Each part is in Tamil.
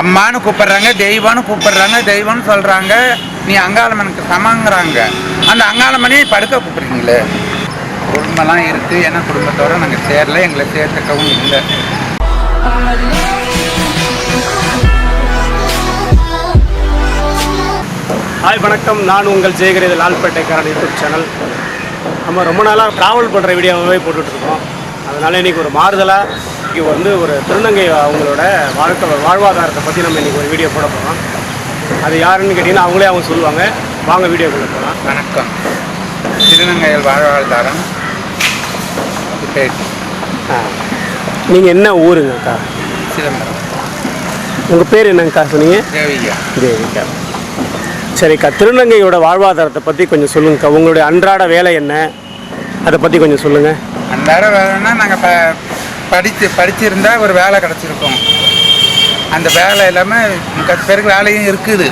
அம்மான்னு கூப்பிடுறாங்க தெய்வம்னு கூப்பிடுறாங்க தெய்வம்னு சொல்கிறாங்க நீ அங்காளம்மனுக்கு சமங்கிறாங்க. அந்த அங்காளம்மனே படுக்க கூப்பிடுறீங்களே. குடும்பம்லாம் இருக்குது ஏன்னா குடும்பத்தோடு நாங்கள் சேரல எங்களை சேர்த்துக்கவும் இல்லை. ஹாய் வணக்கம். நான் உங்கள் ஜெயகிரதி இது லால்பேட்டைக்காரன் யூடியூப் சேனல். நம்ம ரொம்ப நாளாக ட்ராவல் பண்ணுற வீடியோவே போட்டுட்ருக்கோம் அதனால் இன்றைக்கி ஒரு மாறுதலாக இங்கே வந்து ஒரு திருநங்கை அவங்களோட வாழ்க்கை வாழ்வாதாரத்தை பற்றி நம்ம இன்றைக்கி ஒரு வீடியோ போட போகிறோம் அது யாருன்னு கேட்டிங்கன்னா அவங்களே அவங்க சொல்லுவாங்க. வாங்க வீடியோக்குள்ளே போகலாம் வணக்கம். திருநங்கைகள் வாழ்வாதாரம். நீங்கள் என்ன ஊருங்கக்கா சிதம்பரம். உங்கள் பேர் என்னங்கக்கா சொன்னீங்க? தேவியா தேவிக்கா சரிக்கா திருநங்கையோட வாழ்வாதாரத்தை பற்றி கொஞ்சம் சொல்லுங்கக்கா. உங்களுடைய அன்றாட வேலை என்ன? அதை பற்றி கொஞ்சம் சொல்லுங்கள் அன்றாட வேலைன்னா நாங்கள் படித்து படிச்சிருந்தா ஒரு வேலை கிடச்சிருக்கோம். அந்த வேலை இல்லாமல் பேருக்கு வேலையும் இருக்குது.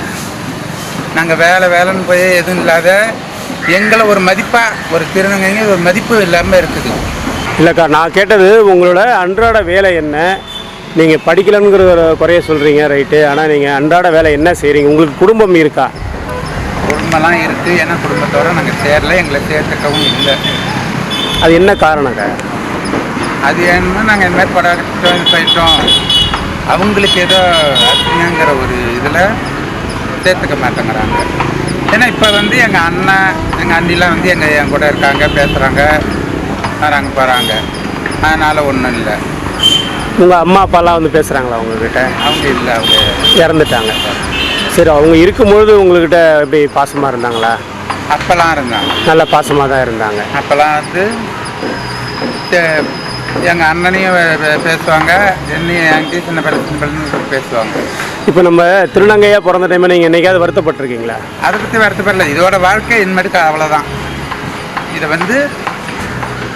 நாங்கள் வேலை வேலைன்னு போய் எதுவும் இல்லாத எங்களை ஒரு மதிப்பாக ஒரு திருநங்கைங்க ஒரு மதிப்பு இல்லாமல் இருக்குது. இல்லைக்கா நான் கேட்டது உங்களோட அன்றாட வேலை என்ன? நீங்கள் படிக்கலங்கிற ஒரு குறைய சொல்கிறீங்க ரைட்டு ஆனால் நீங்கள் அன்றாட வேலை என்ன செய்கிறீங்க உங்களுக்கு குடும்பம் இருக்கா? குடும்பம்லாம் இருக்குது ஏன்னா குடும்பத்தோட நாங்கள் சேரல. எங்களை சேர்த்துக்கவும் இல்லை. அது என்ன காரணக்கா அது என்னமோ நாங்கள் இந்த மாதிரி படம் போயிட்டோம். அவங்களுக்கு ஏதோ அசிங்கங்கிற ஒரு இதில் சேர்த்துக்க மாட்டேங்கிறாங்க. ஏன்னா இப்போ வந்து எங்கள் அண்ணன் எங்கள் அண்ணிலாம் வந்து எங்கள் என் கூட இருக்காங்க பேசுகிறாங்க வராங்க போகிறாங்க அதனால் ஒன்றும் இல்லை. உங்கள் அம்மா அப்பாலாம் வந்து பேசுகிறாங்களா உங்ககிட்ட? அவங்க இல்லை அவங்க இறந்துட்டாங்க. சரி அவங்க இருக்கும்பொழுது உங்கள்கிட்ட எப்படி பாசமாக இருந்தாங்களா? அப்போல்லாம் இருந்தாங்க. நல்ல பாசமாக தான் இருந்தாங்க. அப்போல்லாம் வந்து எங்கள் அண்ணனையும் பேசுவாங்க என்னையும் என்கிட்ட சின்ன பிள்ளை சின்ன பிள்ளைன்னு சொல்லி பேசுவாங்க. இப்போ நம்ம திருநங்கையாக பிறந்த டைமில் நீங்கள் என்னைக்காவது வருத்தப்பட்டிருக்கீங்களா? அதை பற்றி வருத்தப்படல. இதோட வாழ்க்கை இனிமேட்டுக்கு அவ்வளோதான் இதை வந்து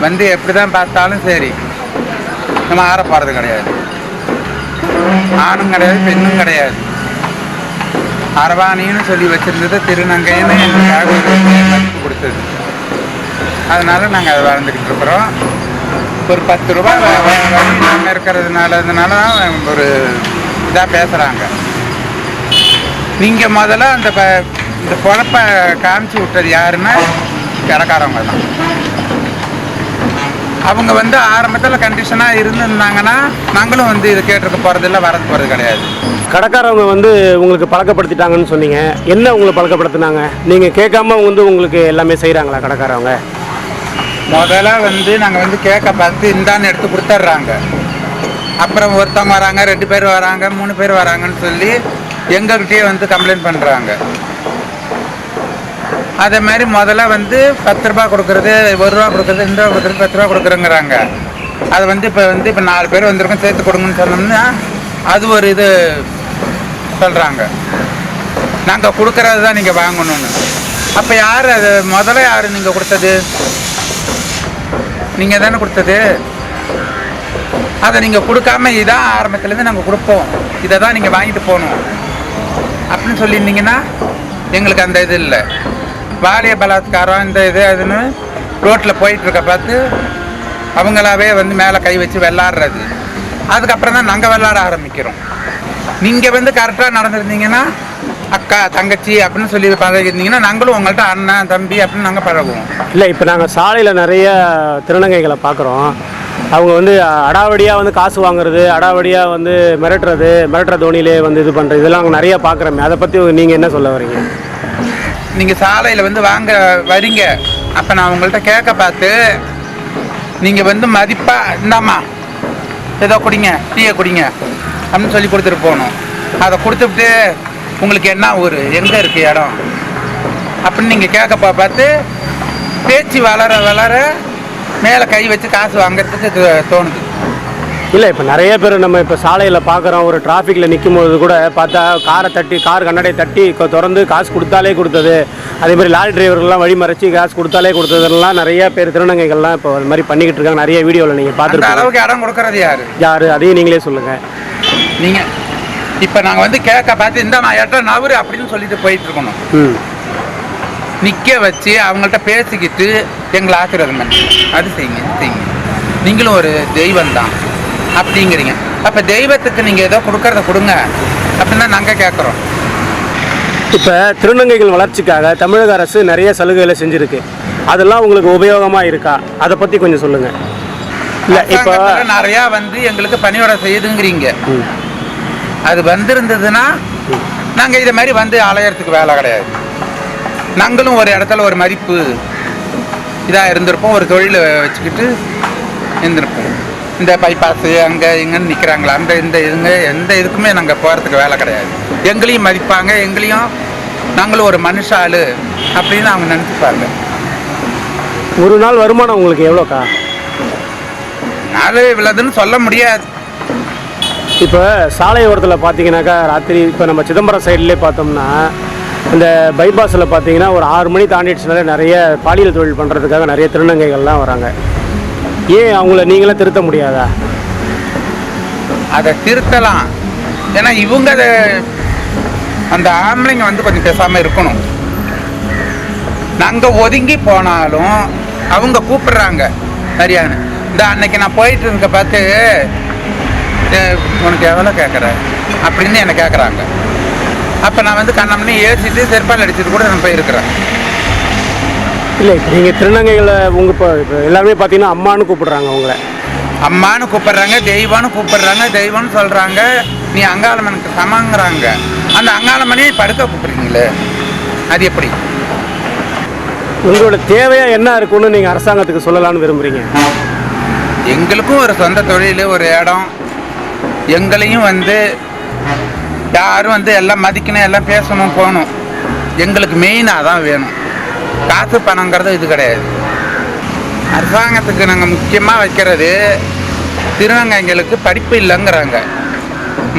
வந்து எப்படி தான் பார்த்தாலும் சரி. நம்ம ஆற போகிறது கிடையாது. ஆணும் கிடையாது பெண்ணும் கிடையாது. அரவாணின்னு சொல்லி வச்சிருந்தது திருநங்கைன்னு எங்களுக்காக கொடுத்தது. அதனால நாங்கள் அதை வாழ்ந்துக்கிட்டு இருக்கிறோம். ஒரு பத்து ரூபா வ- இருக்கிறதுனால இதனால தான் ஒரு இதாக பேசுகிறாங்க நீங்கள் முதல்ல அந்த ப இந்த பொழப்ப காமிச்சு விட்டது யாருன்னா கடைக்காரவங்க தான் அவங்க வந்து ஆரம்பத்தில் கண்டிஷனாக இருந்திருந்தாங்கன்னா நாங்களும் வந்து இது கேட்டிருக்க போகிறதில்ல வரது போகிறது கிடையாது. கடைக்காரவங்க வந்து உங்களுக்கு பழக்கப்படுத்திட்டாங்கன்னு சொன்னீங்க. என்ன உங்களை பழக்கப்படுத்தினாங்க? நீங்கள் கேட்காம வந்து உங்களுக்கு எல்லாமே செய்கிறாங்களா கடைக்காரவங்க? முதல்ல வந்து நாங்கள் வந்து கேட்க பார்த்து இந்தான்னு எடுத்து கொடுத்துட்றாங்க. அப்புறம் ஒருத்தவங்க வராங்க ரெண்டு பேர் வராங்க மூணு பேர் வராங்கன்னு சொல்லி எங்கள்கிட்டயே வந்து கம்ப்ளைண்ட் பண்ணுறாங்க அதே மாதிரி முதல்ல வந்து பத்து ரூபா கொடுக்குறது ஒரு ரூபா கொடுக்குறது ரெண்டு ரூபா கொடுக்குறது பத்து ரூபா கொடுக்குறேங்கிறாங்க. அது வந்து இப்போ வந்து இப்போ நாலு பேர் வந்திருக்கோம் சேர்த்து கொடுங்கன்னு சொன்னோம்னா அது ஒரு இது சொல்கிறாங்க நாங்கள் கொடுக்குறது தான் நீங்கள் வாங்கணும்னு. அப்போ யார் அது முதல்ல யார் நீங்கள் கொடுத்தது? நீங்கள் தானே கொடுத்தது? அதை நீங்கள் கொடுக்காம இதான் ஆரம்பத்துலேருந்து நாங்கள் கொடுப்போம். இதை தான் நீங்கள் வாங்கிட்டு போகணும். அப்படின்னு சொல்லியிருந்தீங்கன்னா எங்களுக்கு அந்த இது இல்லை. பாலிய பலாத்காரம் இந்த இது அதுன்னு ரோட்டில் போயிட்டுருக்க பார்த்து அவங்களாவே வந்து மேலே கை வச்சு விளாட்றது அதுக்கப்புறம் தான் நாங்கள் விளாட ஆரம்பிக்கிறோம். நீங்கள் வந்து கரெக்டாக நடந்திருந்தீங்கன்னா அக்கா தங்கச்சி அப்படின்னு சொல்லி பழகிருந்தீங்கன்னா நாங்களும் உங்கள்கிட்ட அண்ணன் தம்பி அப்படின்னு நாங்கள் பழகுவோம். இல்லை இப்போ நாங்கள் சாலையில் நிறைய திருநங்கைகளை பார்க்குறோம் அவங்க வந்து அடாவடியாக வந்து காசு வாங்குறது அடாவடியாக வந்து மிரட்டுறது மிரட்டுற தோணியிலே வந்து இது பண்ணுறது இதெல்லாம் அவங்க நிறைய பார்க்குறோமே அதை பற்றி நீங்கள் என்ன சொல்ல வரீங்க? நீங்கள் சாலையில் வந்து வாங்க வரீங்க. அப்போ நான் உங்கள்கிட்ட கேட்க பார்த்து நீங்கள் வந்து மதிப்பாக இந்தாம்மா ஏதோ குடிங்க டீயை குடிங்க அப்படின்னு சொல்லி கொடுத்துட்டு போகணும். அதை கொடுத்துட்டு உங்களுக்கு என்ன ஊர்? எங்கே இருக்குது இடம்? அப்படின்னு நீங்கள் கேட்க பா- பார்த்து பேச்சு வளர வளர மேலே கை வச்சு காசு வாங்குறதுக்கு தோணுது. இல்லை இப்போ நிறைய பேர் நம்ம இப்போ சாலையில் பார்க்குறோம் ஒரு டிராஃபிக்கில் நிற்கும்போது கூட பார்த்தா காரை தட்டி கார் கண்ணாடியை தட்டி திறந்து காசு கொடுத்தாலே கொடுத்தது. அதே மாதிரி லாரி டிரைவர்கள்லாம் வழி மறைச்சி காசு கொடுத்தாலே கொடுத்ததுலாம் நிறைய பேர் திருநங்கைகள்லாம் இப்போ அது மாதிரி பண்ணிக்கிட்டு இருக்காங்க. நிறைய வீடியோவில் நீங்கள் அந்த பார்த்துருப்பீங்க. அளவுக்கு இடம் கொடுக்கறது யாரு? யார்? அதையும் நீங்களே சொல்லுங்கள் நீங்கள் இப்போ நாங்கள் வந்து கேட்க பார்த்து இந்த எட்ட நவரு அப்படின்னு சொல்லிட்டு போயிட்டு இருக்கணும் ம். நிற்க வச்சு அவங்கள்ட்ட பேசிக்கிட்டு எங்களை ஆசீர்வாதம் பண்ணி அது செய்யுங்க செய்யுங்க. நீங்களும் ஒரு தெய்வம் தான் அப்படிங்கிறீங்க. அப்போ தெய்வத்துக்கு நீங்கள் ஏதோ கொடுக்கறத கொடுங்க. அப்படின்னு தான் நாங்கள் கேட்குறோம் இப்போ திருநங்கைகள் வளர்ச்சிக்காக தமிழக அரசு நிறைய சலுகைகளை செஞ்சுருக்கு. அதெல்லாம் உங்களுக்கு உபயோகமாக இருக்கா? அதை பற்றி கொஞ்சம் சொல்லுங்கள் இல்லை இப்போ நிறையா வந்து எங்களுக்கு பணியோட செய்யுதுங்கிறீங்க. அது வந்திருந்ததுன்னா நாங்கள் இதை மாதிரி வந்து அலையறதுக்கு வேலை கிடையாது. நாங்களும் ஒரு இடத்துல ஒரு மதிப்பு இதாக இருந்திருப்போம். ஒரு தொழிலை வச்சுக்கிட்டு இருந்திருப்போம். இந்த பைபாஸு அங்கே இங்கன்னு நிற்கிறாங்களா அந்த இந்த இதுங்க எந்த இதுக்குமே நாங்கள் போகிறதுக்கு வேலை கிடையாது. எங்களையும் மதிப்பாங்க எங்களையும் நாங்களும் ஒரு மனுஷாளு அப்படின்னு அவங்க நினச்சிப்பாங்க. ஒரு நாள் வருமானம் உங்களுக்கு எவ்வளோக்கா? நாலு இவ்வளோதுன்னு சொல்ல முடியாது. இப்போ சாலை ஓரத்தில் பார்த்தீங்கன்னாக்கா ராத்திரி இப்போ நம்ம சிதம்பரம் சைட்லேயே பார்த்தோம்னா இந்த பைபாஸில் பார்த்தீங்கன்னா ஒரு ஆறு மணி தாண்டிடுச்சுனாலே நிறைய பாலியல் தொழில் பண்ணுறதுக்காக நிறைய திருநங்கைகள்லாம் வராங்க. ஏன் அவங்கள நீங்களே திருத்த முடியாதா? அதை திருத்தலாம். ஏன்னா இவங்க அதை அந்த ஆம்பளைங்க வந்து கொஞ்சம் பேசாமல் இருக்கணும். நாங்கள் ஒதுங்கி போனாலும் அவங்க கூப்பிடுறாங்க. சரியான இந்த அன்னைக்கு நான் போயிட்டு இருக்க பார்த்து உனக்கு எவ்வளோ கேட்குற? அப்படின்னு என்னை கேட்குறாங்க. அப்போ நான் வந்து கண்ணம்னு ஏசிட்டு செருப்பால் அடிச்சுட்டு கூட நான் போயிருக்கிறேன். இல்லை நீங்கள் திருநங்கைகளை உங்கள் இப்போ எல்லாருமே பார்த்தீங்கன்னா அம்மான்னு கூப்பிடுறாங்க அவங்கள அம்மான்னு கூப்பிடுறாங்க தெய்வம்னு கூப்பிடுறாங்க தெய்வம்னு சொல்கிறாங்க நீ அங்காளம்மனுக்கு சமங்கிறாங்க அந்த அங்காளம்மனையே படுக்க கூப்பிடுறீங்களே? அது எப்படி? உங்களோட தேவையாக என்ன இருக்குன்னு நீங்கள் அரசாங்கத்துக்கு சொல்லலாம்னு விரும்புகிறீங்க எங்களுக்கும் ஒரு சொந்த தொழில் ஒரு இடம் எங்களையும் வந்து யாரும் வந்து எல்லாம் மதிக்கணும் எல்லாம் பேசணும் போகணும். எங்களுக்கு மெயினாக தான் வேணும். காசு பணங்கிறது இது கிடையாது. அரசாங்கத்துக்கு நாங்கள் முக்கியமாக வைக்கிறது திருநங்கைங்களுக்கு படிப்பு இல்லைங்கிறாங்க.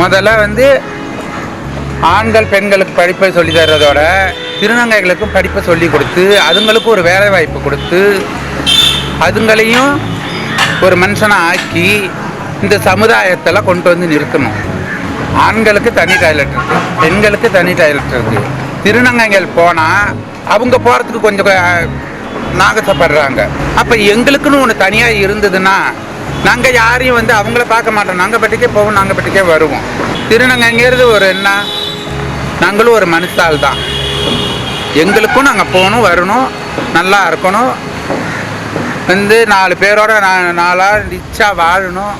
முதல்ல வந்து ஆண்கள் பெண்களுக்கு படிப்பை சொல்லி தர்றதோட திருநங்கைகளுக்கும் படிப்பை சொல்லி கொடுத்து அதுங்களுக்கும் ஒரு வேலை வாய்ப்பு கொடுத்து அதுங்களையும் ஒரு மனுஷனை ஆக்கி இந்த சமுதாயத்தில் கொண்டு வந்து நிறுத்தணும். ஆண்களுக்கு தனி டாய்லெட் இருக்குது பெண்களுக்கு தனி டாய்லெட் இருக்குது திருநங்கைகள் போனால் அவங்க போகிறதுக்கு கொஞ்சம் அஹ், நாகசப்படுறாங்க. அப்போ எங்களுக்குன்னு ஒன்று தனியாக இருந்ததுன்னா நாங்கள் யாரையும் வந்து அவங்கள பார்க்க மாட்டோம். நாங்கள் பட்டிக்கே போவோம் நாங்கள் பட்டிக்கே வருவோம். திருநங்கைங்கிறது ஒரு என்ன? நாங்களும் ஒரு மனுஷால் தான். எங்களுக்கும் நாங்கள் போகணும் வரணும் நல்லா இருக்கணும். வந்து நாலு பேரோட நான் நாளாக ரிச்சாக வாழணும்.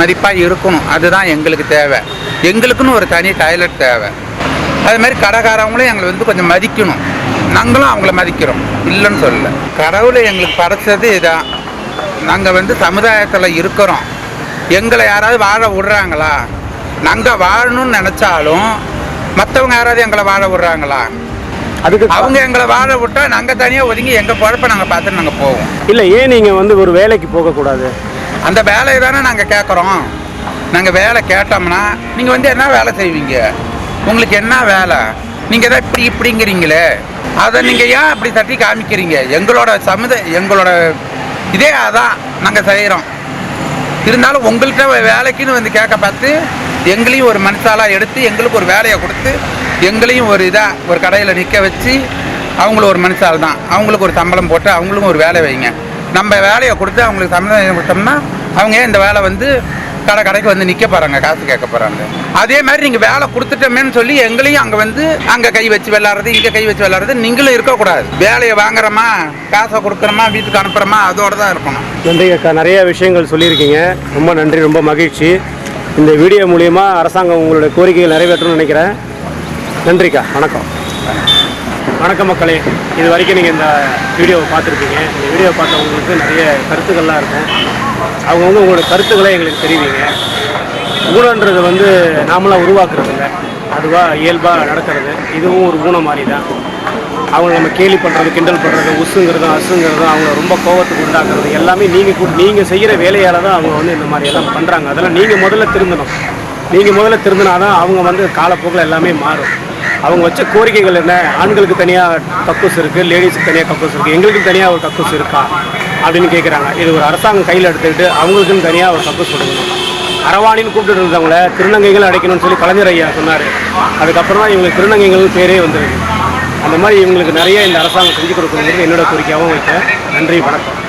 மதிப்பாக இருக்கணும். அதுதான் எங்களுக்கு தேவை. எங்களுக்குன்னு ஒரு தனி டாய்லெட் தேவை. அது மாதிரி கடைக்காரவங்களும் எங்களை வந்து கொஞ்சம் மதிக்கணும். நாங்களும் அவங்கள மதிக்கிறோம். இல்லைன்னு சொல்லல. கடவுளை எங்களுக்கு படைச்சது இதான். நாங்கள் வந்து சமுதாயத்தில் இருக்கிறோம். எங்களை யாராவது வாழ விடுறாங்களா? நாங்கள் வாழணும்னு நினச்சாலும் மற்றவங்க யாராவது எங்களை வாழ விடுறாங்களா? அதுக்கு அவங்க எங்களை வாழ விட்டா நாங்கள் தனியாக ஒதுங்கி எங்கள் பொழப்ப நாங்கள் பார்த்துட்டு நாங்கள் போவோம். இல்லை ஏன் நீங்கள் வந்து ஒரு வேலைக்கு போகக்கூடாது? அந்த வேலையை தானே நாங்கள் கேட்குறோம் நாங்கள் வேலை கேட்டோம்னா நீங்கள் வந்து என்ன வேலை செய்வீங்க? உங்களுக்கு என்ன வேலை? நீங்கள் தான் இப்படி இப்படிங்கிறீங்களே. அதை நீங்கள் ஏன் அப்படி தட்டி காமிக்கிறீங்க? எங்களோட சமுதாய எங்களோட இதே அதான் நாங்கள் செய்கிறோம் இருந்தாலும் உங்கள்கிட்ட வேலைக்குன்னு வந்து கேட்க பார்த்து எங்களையும் ஒரு மனுஷாலாக எடுத்து எங்களுக்கு ஒரு வேலையை கொடுத்து எங்களையும் ஒரு இதாக ஒரு கடையில் நிற்க வச்சு அவங்களும் ஒரு மனுஷால் தான். அவங்களுக்கு ஒரு சம்பளம் போட்டு அவங்களுக்கும் ஒரு வேலை வைங்க. நம்ம வேலையை கொடுத்து அவங்களுக்கு சம்பளம் கொடுத்தோம்னா அவங்க இந்த வேலை வந்து கடை கடைக்கு வந்து நிற்க போகிறாங்க காசு கேட்க போகிறாங்க அதே மாதிரி நீங்கள் வேலை கொடுத்துட்டோமேன்னு சொல்லி எங்களையும் அங்கே வந்து அங்கே கை வச்சு விளாட்றது இங்கே கை வச்சு விளாட்றது நீங்களும் இருக்கக்கூடாது. வேலையை வாங்குறோமா காசை கொடுக்குறோமா வீட்டுக்கு அனுப்புகிறோமா அதோட தான் இருக்கணும். நன்றி அக்கா நிறைய விஷயங்கள் சொல்லியிருக்கீங்க. ரொம்ப நன்றி ரொம்ப மகிழ்ச்சி. இந்த வீடியோ மூலியமாக அரசாங்கம் உங்களுடைய கோரிக்கைகள் நிறைவேற்றணும்னு நினைக்கிறேன். நன்றிக்கா வணக்கம். வணக்கம் மக்களே. இது வரைக்கும் நீங்கள் இந்த வீடியோவை பார்த்துருப்பீங்க. இந்த வீடியோ பார்த்தவங்களுக்கு நிறைய கருத்துக்கள்லாம் இருக்கும். அவங்கவுங்க உங்களோட கருத்துக்களை எங்களுக்கு தெரிவிங்க. ஊழன்றது வந்து நாமளாக உருவாக்குறது இல்லை அதுவாக இயல்பாக நடக்கிறது. இதுவும் ஒரு ஊனம் மாதிரி தான் அவங்கள நம்ம கேலி பண்ணுறது கிண்டல் பண்ணுறது உசுங்கிறதும் அசுங்கிறதும் அவங்கள ரொம்ப கோவத்துக்கு உண்டாக்குறது எல்லாமே நீங்கள் நீங்கள் செய்கிற வேலையால் தான் அவங்க வந்து இந்த மாதிரி எல்லாம் பண்ணுறாங்க அதெல்லாம் நீங்கள் முதல்ல திருந்தணும். நீங்கள் முதல்ல திருந்தினா தான் அவங்க வந்து காலப்போக்கில் எல்லாமே மாறும். அவங்க வச்ச கோரிக்கைகள் என்ன? ஆண்களுக்கு தனியாக கக்கூஸ் இருக்குது லேடிஸுக்கு தனியாக கக்கூஸ் இருக்குது எங்களுக்கு தனியாக ஒரு கக்கூஸ் இருக்கா? அப்படின்னு கேட்குறாங்க இது ஒரு அரசாங்கம் கையில் எடுத்துக்கிட்டு அவங்களுக்குன்னு தனியாக ஒரு கக்கூஸ் கொடுக்கணும். அரவாணின்னு கூப்பிட்டு இருந்தவங்கள திருநங்கைகள் அடைக்கணும்னு சொல்லி கலைஞர் ஐயா சொன்னார். அதுக்கப்புறம் தான் இவங்களுக்கு திருநங்கைகள்னு பேரே வந்துருக்கு. அந்த மாதிரி இவங்களுக்கு நிறைய இந்த அரசாங்கம் செஞ்சு கொடுக்கணுங்கிறது என்னோட கோரிக்கையாகவும் வைக்கிறேன் நன்றி வணக்கம்.